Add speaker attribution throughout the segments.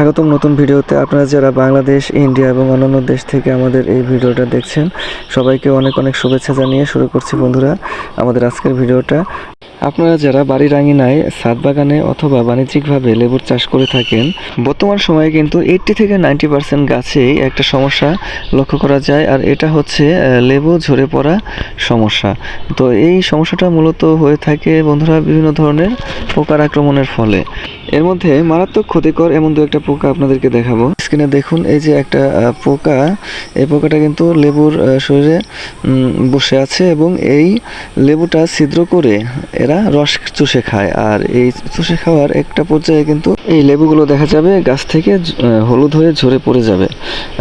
Speaker 1: স্বাগতম নতুন ভিডিওতে। আপনারা যারা বাংলাদেশ, ইন্ডিয়া এবং অন্যান্য দেশ থেকে আমাদের এই ভিডিওটা দেখছেন, সবাইকে অনেক অনেক শুভেচ্ছা জানিয়ে শুরু করছি বন্ধুরা আমাদের আজকের ভিডিওটা। আপনারা যারা বাড়ির আঙিনায় ছাদ বাগানে অথবা বাণিজ্যিকভাবে লেবুর চাষ করে থাকেন, বর্তমান সময়ে কিন্তু এইটটি থেকে নাইনটি পার্সেন্ট গাছেই একটা সমস্যা লক্ষ্য করা যায়, আর এটা হচ্ছে লেবু ঝরে পড়া সমস্যা। তো এই সমস্যাটা মূলত হয়ে থাকে বন্ধুরা বিভিন্ন ধরনের পোকার আক্রমণের ফলে। এর মধ্যে মারাত্মক ক্ষতিকর এমন দু একটা পোকা আপনাদেরকে দেখাবো। স্ক্রিনে দেখুন, এই যে একটা পোকা, এই পোকাটা কিন্তু লেবুর শরীরে বসে আছে এবং এই লেবুটা ছিদ্র করে এরা রস চুষে খায়। আর এই চুষে খাওয়ার একটা পর্যায়ে কিন্তু এই লেবুগুলো দেখা যাবে, গাছ থেকে হলুদ হয়ে ঝরে পড়ে যাবে।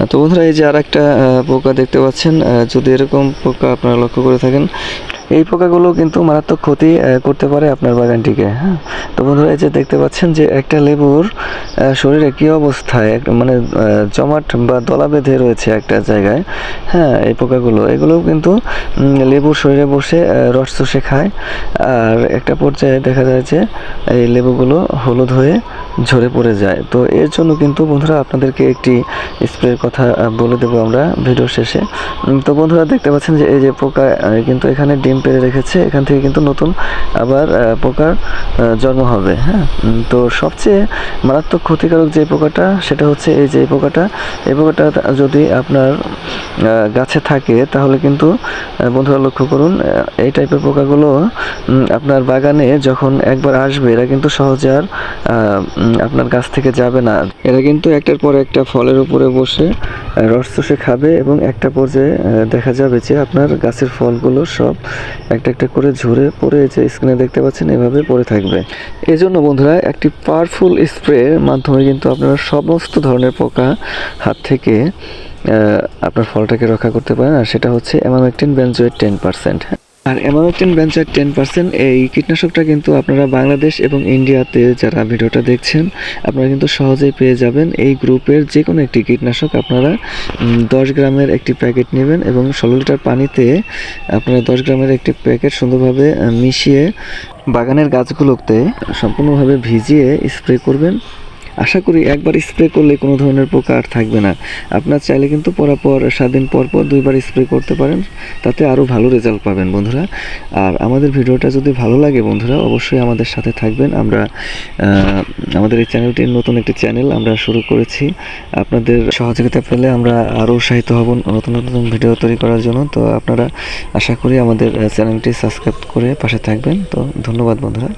Speaker 1: তো বন্ধুরা, এই যে আর একটা পোকা দেখতে পাচ্ছেন যদি এরকম পোকা আপনারা লক্ষ্য করে থাকেন এই পোকাগুলো কিন্তু মারাত্মক ক্ষতি করতে পারে আপনার বাগানটিকে হ্যাঁ? তো বন্ধুরা, এই যে দেখতে পাচ্ছেন যে একটা লেবুর শরীরে কী অবস্থায় মানে জমাট বা দলা বেঁধে রয়েছে একটা জায়গায় হ্যাঁ এই পোকাগুলো, এগুলোও কিন্তু লেবুর শরীরে বসে রস চুষে খায়। আর একটা পর্যায়ে দেখা যায় যে এই লেবুগুলো হলুদ হয়ে ঝরে পড়ে যায়। তো এর জন্য কিন্তু বন্ধুরা, আপনাদেরকে একটি স্প্রের কথা বলে দেবো আমরা ভিডিও শেষে। তো বন্ধুরা, দেখতে পাচ্ছেন যে এই যে পোকা কিন্তু এখানে ডিম পেড়ে রেখেছে, এখান থেকে কিন্তু নতুন আবার পোকার জন্ম হবে হ্যাঁ? তো সবচেয়ে মারাত্মক ক্ষতিকারক যে পোকাটা, সেটা হচ্ছে এই যে পোকাটা। এই পোকাটা যদি আপনার গাছে থাকে, তাহলে কিন্তু বন্ধুরা লক্ষ্য করুন এই টাইপের পোকাগুলো আপনার বাগানে যখন একবার আসবে, এরা কিন্তু সহজে আর আপনার গাছ থেকে যাবে না। এরা কিন্তু একটার পর একটা ফলের উপরে বসে রস চষে খাবে এবং একটা পর্যায়ে দেখা যাবে যে আপনার গাছের ফলগুলো সব একটা একটা করে ঝরে পড়ে যে স্ক্রিনে দেখতে পাচ্ছেন, এভাবে পড়ে থাকবে। এই জন্য বন্ধুরা, একটি পাওয়ারফুল স্প্রের মাধ্যমে কিন্তু আপনারা সমস্ত ধরনের পোকা হাত থেকে আপনার ফলটাকে রক্ষা করতে পারেন, আর সেটা হচ্ছে অ্যামামেকটিন বেনজোয়েট টেন পার্সেন্ট। আর অ্যামামেকটিন বেনজোয়েট টেন পার্সেন্ট এই কীটনাশকটা কিন্তু আপনারা বাংলাদেশ এবং ইন্ডিয়াতে যারা ভিডিওটা দেখছেন, আপনারা কিন্তু সহজেই পেয়ে যাবেন। এই গ্রুপের যে কোনো একটি কীটনাশক আপনারা দশ গ্রামের একটি প্যাকেট নেবেন এবং ষোলো লিটার পানিতে আপনারা দশ গ্রামের একটি প্যাকেট সুন্দরভাবে মিশিয়ে বাগানের গাছগুলোতে সম্পূর্ণভাবে ভিজিয়ে স্প্রে করবেন। আশা করি একবার স্প্রে করলে কোনো ধরনের পোকা আর থাকবে না। আপনার চাইলে কিন্তু পরাপর সাত দিন পর পর দুইবার স্প্রে করতে পারেন, তাতে আরও ভালো রেজাল্ট পাবেন বন্ধুরা। আর আমাদের ভিডিওটা যদি ভালো লাগে বন্ধুরা, অবশ্যই আমাদের সাথে থাকবেন। আমরা আমাদের এই চ্যানেলটির নতুন একটি চ্যানেল আমরা শুরু করেছি। আপনাদের সহযোগিতা পেলে আমরা আরও উৎসাহিত হব নতুন নতুন ভিডিও তৈরি করার জন্য। তো আপনারা আশা করি আমাদের চ্যানেলটি সাবস্ক্রাইব করে পাশে থাকবেন। তো ধন্যবাদ বন্ধুরা।